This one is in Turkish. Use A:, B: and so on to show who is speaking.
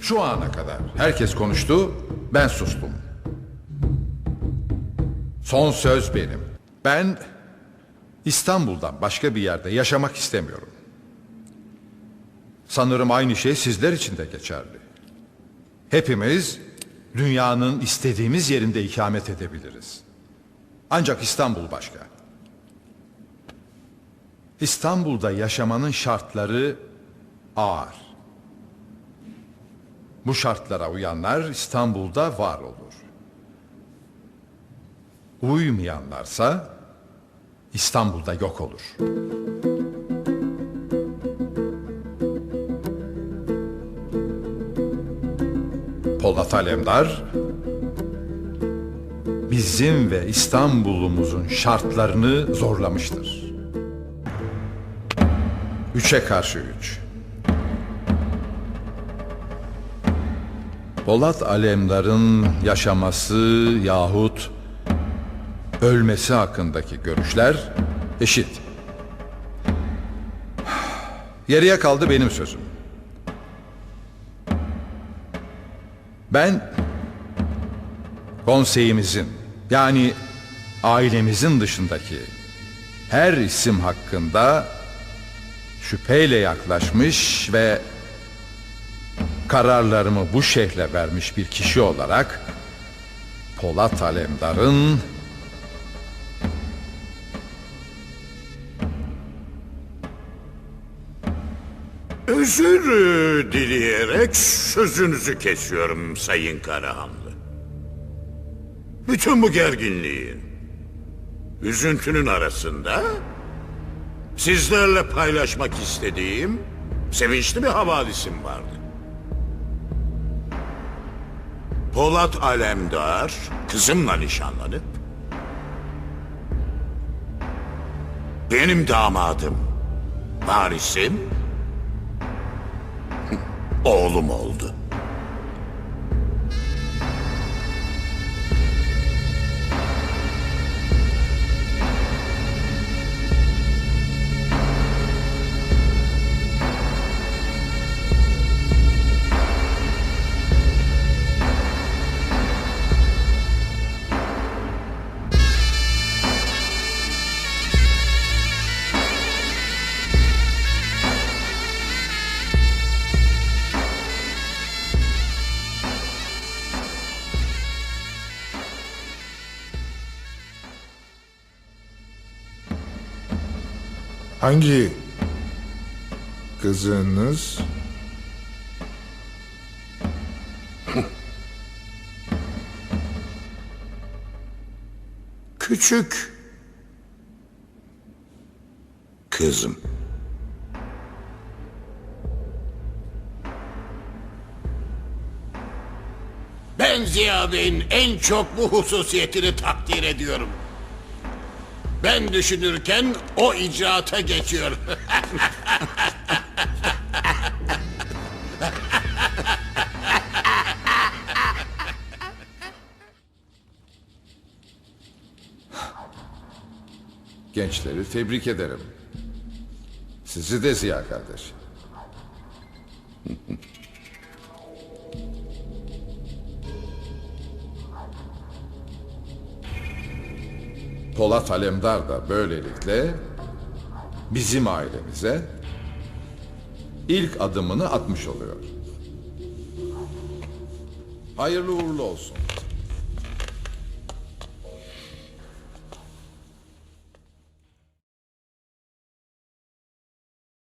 A: Şu ana kadar herkes konuştu, ben sustum. Son söz benim. Ben İstanbul'dan başka bir yerde yaşamak istemiyorum. Sanırım aynı şey sizler için de geçerli. Hepimiz dünyanın istediğimiz yerinde ikamet edebiliriz. Ancak İstanbul başka. İstanbul'da yaşamanın şartları ağır. Bu şartlara uyanlar İstanbul'da var olur. Uymayanlarsa İstanbul'da yok olur. Polat Alemdar bizim ve İstanbul'umuzun şartlarını zorlamıştır. Üçe karşı üç. Polat Alemdar'ın yaşaması yahut ölmesi hakkındaki görüşler eşit. Geriye kaldı benim sözüm. Ben konseyimizin yani ailemizin dışındaki her isim hakkında şüpheyle yaklaşmış ve kararlarımı bu şekle vermiş bir kişi olarak Polat Alemdar'ın
B: Özür dileyerek sözünüzü kesiyorum Sayın Karahanlı. Bütün bu gerginliğin, üzüntünün arasında sizlerle paylaşmak istediğim sevinçli bir havadisim vardı. Polat Alemdar kızımla nişanlanıp benim damadım, varisim oğlum oldu.
C: Hangi kızınız?
B: Küçük kızım. Ben Ziya Bey'in en çok bu hususiyetini takdir ediyorum. Ben düşünürken o icraata geçiyor.
A: gençleri tebrik ederim. Sizi de Ziya kardeş. Polat Alemdar da böylelikle bizim ailemize ilk adımını atmış oluyor. Hayırlı uğurlu olsun.